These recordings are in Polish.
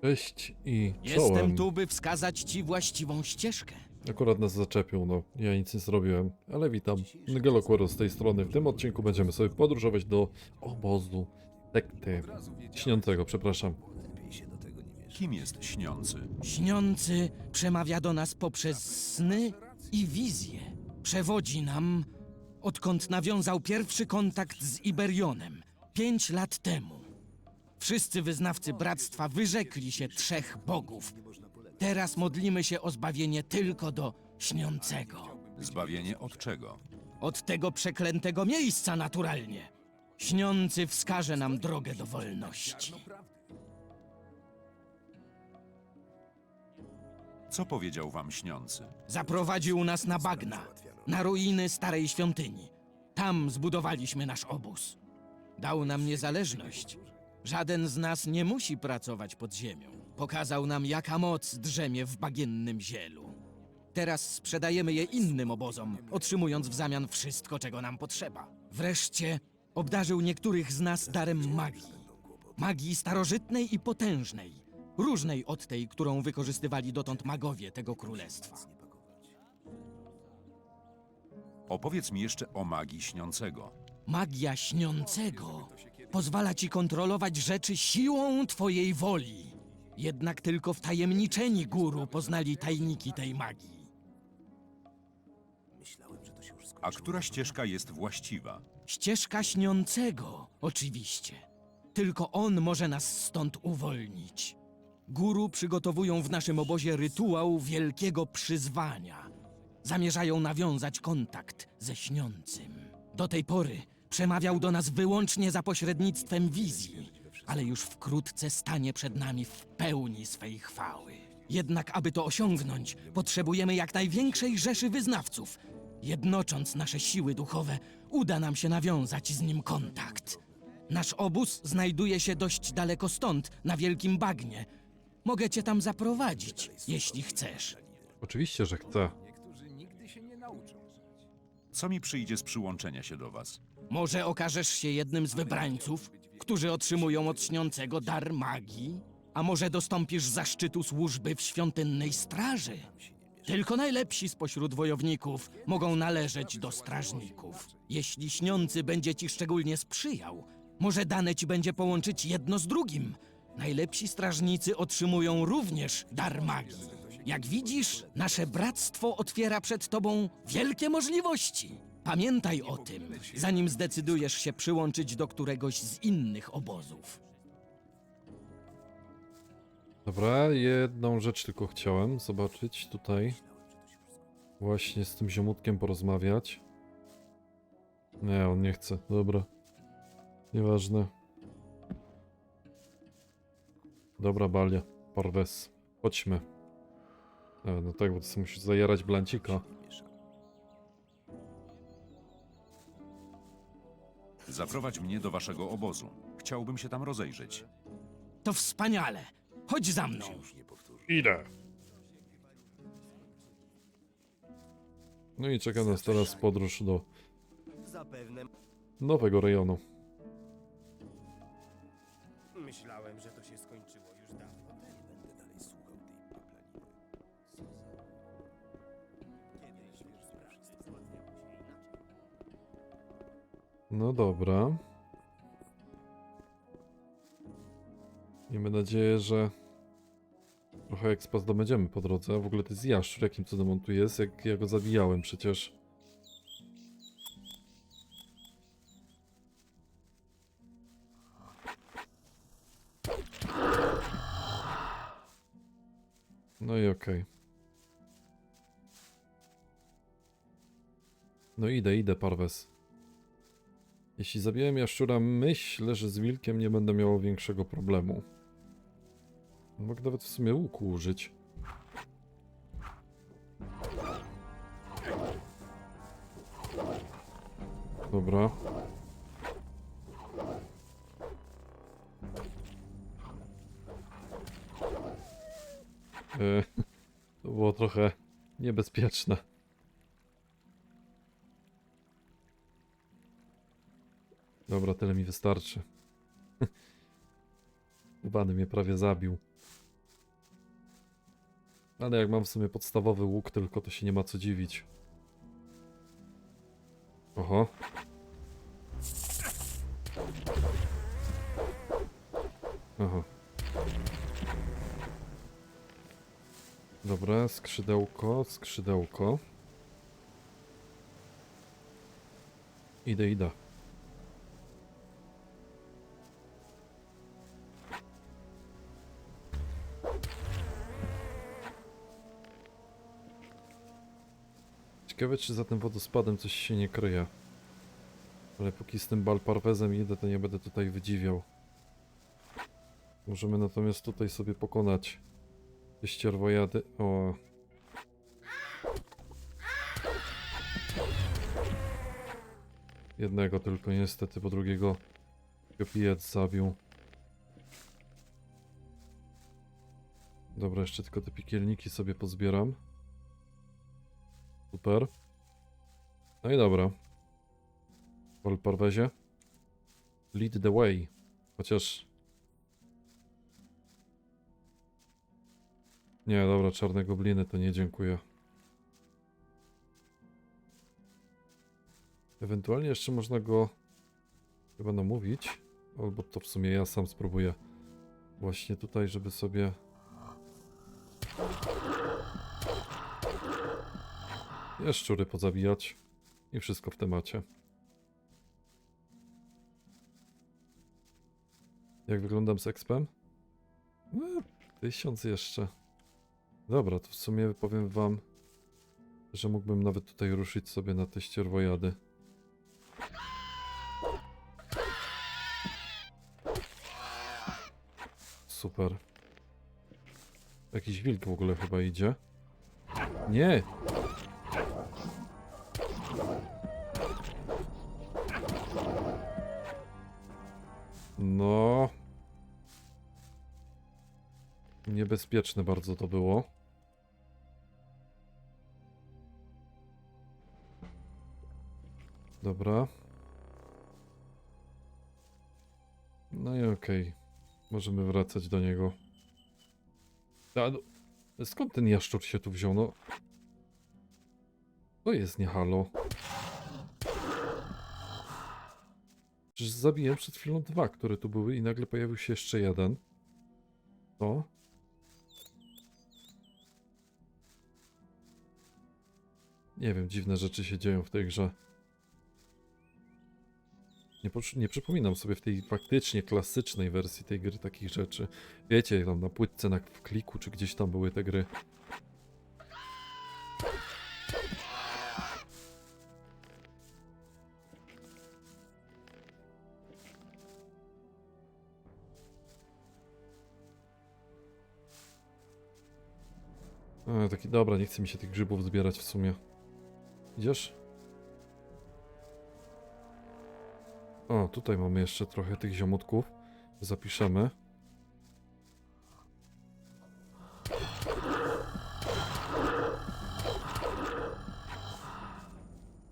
Cześć i Jestem czołem. tu, by wskazać ci właściwą ścieżkę. Akurat nas zaczepił, no. Ja nic nie zrobiłem, ale witam. Geloquero z tej strony. W tym odcinku będziemy sobie podróżować do obozu sekty śniącego, przepraszam. Kim jest śniący? Śniący przemawia do nas poprzez sny i wizje. Przewodzi nam, odkąd nawiązał pierwszy kontakt z Iberionem, pięć lat temu. Wszyscy wyznawcy bractwa wyrzekli się trzech bogów. Teraz modlimy się o zbawienie tylko do śniącego. Zbawienie od czego? Od tego przeklętego miejsca naturalnie. Śniący wskaże nam drogę do wolności. Co powiedział wam śniący? Zaprowadził nas na bagna, na ruiny starej świątyni. Tam zbudowaliśmy nasz obóz. Dał nam niezależność. Żaden z nas nie musi pracować pod ziemią. Pokazał nam, jaka moc drzemie w bagiennym zielu. Teraz sprzedajemy je innym obozom, otrzymując w zamian wszystko, czego nam potrzeba. Wreszcie obdarzył niektórych z nas darem magii. Magii starożytnej i potężnej, różnej od tej, którą wykorzystywali dotąd magowie tego królestwa. Opowiedz mi jeszcze o magii śniącego. Magia śniącego pozwala ci kontrolować rzeczy siłą twojej woli. Jednak tylko wtajemniczeni guru poznali tajniki tej magii. A która ścieżka jest właściwa? Ścieżka śniącego, oczywiście. Tylko on może nas stąd uwolnić. Guru przygotowują w naszym obozie rytuał wielkiego przyzwania. Zamierzają nawiązać kontakt ze śniącym. Do tej pory przemawiał do nas wyłącznie za pośrednictwem wizji, ale już wkrótce stanie przed nami w pełni swej chwały. Jednak, aby to osiągnąć, potrzebujemy jak największej rzeszy wyznawców. Jednocząc nasze siły duchowe, uda nam się nawiązać z nim kontakt. Nasz obóz znajduje się dość daleko stąd, na Wielkim Bagnie. Mogę cię tam zaprowadzić, jeśli chcesz. Oczywiście, że chcę. Co mi przyjdzie z przyłączenia się do was? Może okażesz się jednym z wybrańców, którzy otrzymują od śniącego dar magii? A może dostąpisz zaszczytu służby w świątynnej straży? Tylko najlepsi spośród wojowników mogą należeć do strażników. Jeśli śniący będzie ci szczególnie sprzyjał, może dane ci będzie połączyć jedno z drugim. Najlepsi strażnicy otrzymują również dar magii. Jak widzisz, nasze bractwo otwiera przed tobą wielkie możliwości. Pamiętaj o tym, zanim zdecydujesz się przyłączyć do któregoś z innych obozów. Dobra, jedną rzecz tylko chciałem zobaczyć tutaj. Właśnie z tym ziomutkiem porozmawiać. Nie, on nie chce. Dobra. Nieważne. Dobra, Balia. Parwes. Chodźmy. E, no tak, bo to sobie musisz zajarać blancika. Zaprowadź mnie do waszego obozu. Chciałbym się tam rozejrzeć. To wspaniale. Chodź za mną. Idę. No i czeka nas teraz podróż do nowego rejonu. No dobra. Miejmy nadzieję, że trochę expa zdobędziemy po drodze. W ogóle to jest jaszczur, jakim cudem on tu jest, jak ja go zabijałem przecież. No i okej. No idę, idę, Parwes. Jeśli zabiłem jaszczura, myślę, że z wilkiem nie będę miał większego problemu. Mogę nawet w sumie łuku użyć. Dobra. E, to było trochę niebezpieczne. Dobra, tyle mi wystarczy. Skubany mnie prawie zabił. Ale jak mam w sumie podstawowy łuk tylko, to się nie ma co dziwić. Oho. Aha. Dobra, skrzydełko, skrzydełko. Idę, idę. Ciekawe, czy za tym wodospadem coś się nie kryje. Ale póki z tym balparwezem idę, to nie będę tutaj wydziwiał. Możemy natomiast tutaj sobie pokonać te ścierwojady. O. Jednego tylko niestety, bo drugiego pijec zabił. Dobra, jeszcze tylko te piekielniki sobie pozbieram. Super. No i dobra. Wolparwezie. Lead the way. Chociaż... Nie, dobra, czarne gobliny to nie dziękuję. Ewentualnie jeszcze można go chyba namówić. Albo to w sumie ja sam spróbuję. Właśnie tutaj, żeby sobie... Jaszczury pozabijać. I wszystko w temacie. Jak wyglądam z expem? No, tysiąc jeszcze. Dobra, to w sumie powiem wam, że mógłbym nawet tutaj ruszyć sobie na te ścierwojady. Super. Jakiś wilk w ogóle chyba idzie. Nie! No. Niebezpieczne bardzo to było. Dobra. No i okej. Możemy wracać do niego. A, no, skąd ten jaszczur się tu wziął? No. To jest nie halo. Przecież zabiłem przed chwilą dwa, które tu były i nagle pojawił się jeszcze jeden. To? Nie wiem, dziwne rzeczy się dzieją w tej grze. Nie, nie przypominam sobie w tej faktycznie klasycznej wersji tej gry takich rzeczy. Wiecie, tam na płytce, na w kliku, czy gdzieś tam były te gry. A, taki dobra, nie chce mi się tych grzybów zbierać w sumie. Idziesz? O, tutaj mamy jeszcze trochę tych ziomutków. Zapiszemy.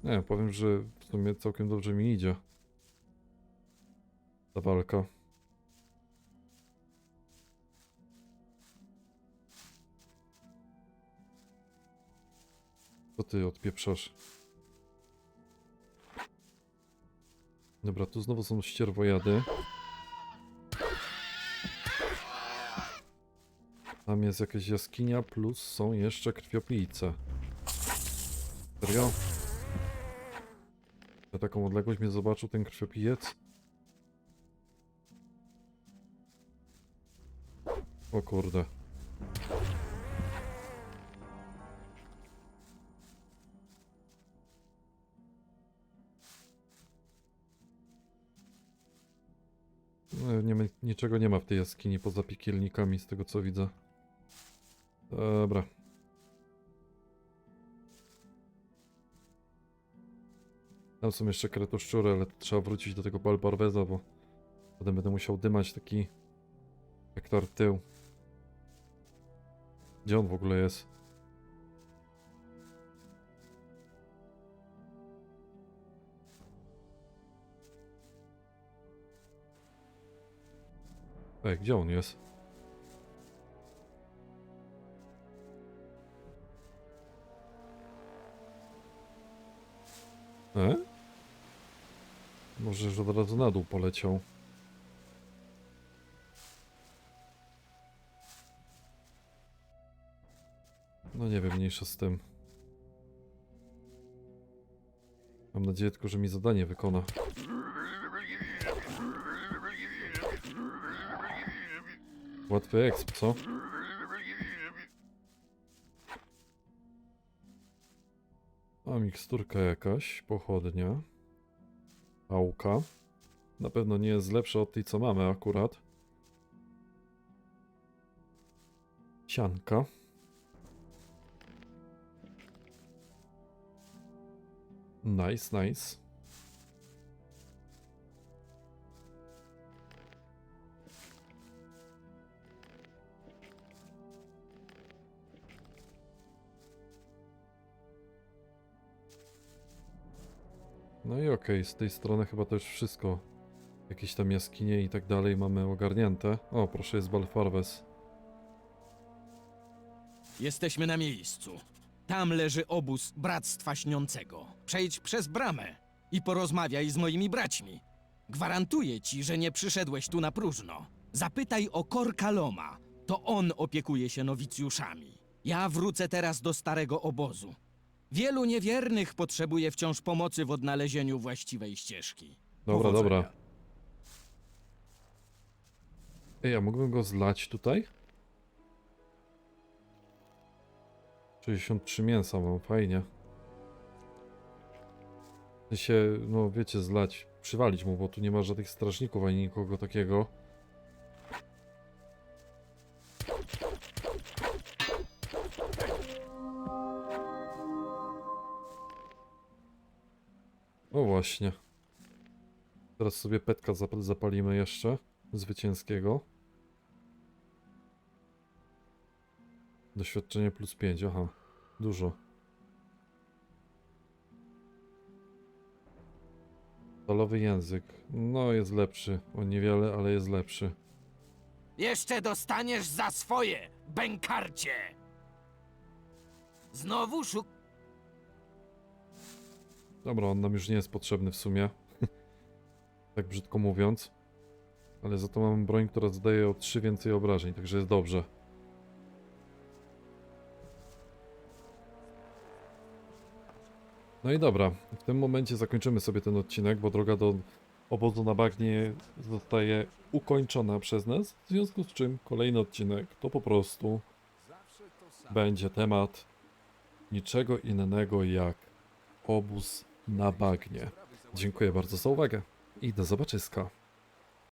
Nie, powiem, że w sumie całkiem dobrze mi idzie. Ta walka. Co ty odpieprzasz? Dobra, tu znowu są ścierwojady. Tam jest jakaś jaskinia, plus są jeszcze krwiopijce. Serio? Na taką odległość mnie zobaczył ten krwiopijec? O kurde. Nie ma, niczego nie ma w tej jaskini poza piekielnikami, z tego co widzę. Dobra. Tam są jeszcze kretoszczury, ale trzeba wrócić do tego Balbarweza, bo potem będę musiał dymać taki hektar tył. Gdzie on w ogóle jest? Ej, gdzie on jest? E? Może już od razu na dół poleciał. No nie wiem, mniejsza z tym. Mam nadzieję tylko, że mi zadanie wykona. Łatwy exp, co? A miksturka jakaś, pochodnia. Pałka. Na pewno nie jest lepsza od tej, co mamy akurat. Sianka. Nice, nice. No i okej, z tej strony chyba to już wszystko. Jakieś tam jaskinie i tak dalej mamy ogarnięte. O, proszę, jest Balfarves. Jesteśmy na miejscu. Tam leży obóz Bractwa Śniącego. Przejdź przez bramę i porozmawiaj z moimi braćmi. Gwarantuję ci, że nie przyszedłeś tu na próżno. Zapytaj o Korkaloma. To on opiekuje się nowicjuszami. Ja wrócę teraz do starego obozu. Wielu niewiernych potrzebuje wciąż pomocy w odnalezieniu właściwej ścieżki. Dobra, Powodzenia. dobra. Ej, a mógłbym go zlać tutaj? 63 mięsa mam, fajnie. W sensie, no wiecie, zlać, przywalić mu, bo tu nie ma żadnych strażników ani nikogo takiego. Właśnie. Teraz sobie petka zap- zapalimy jeszcze. Zwycięskiego. Doświadczenie plus 5, aha. Dużo. Stalowy język. No, jest lepszy. O niewiele, ale jest lepszy. Jeszcze dostaniesz za swoje, bękarcie! Znowu szuk... Dobra, on nam już nie jest potrzebny w sumie. tak brzydko mówiąc. Ale za to mamy broń, która zadaje o 3 więcej obrażeń, także jest dobrze. No i dobra, w tym momencie zakończymy sobie ten odcinek, bo droga do obozu na bagnie zostaje ukończona przez nas, w związku z czym kolejny odcinek to po prostu będzie temat niczego innego jak obóz na bagnie. Dziękuję bardzo za uwagę i do zobaczyska.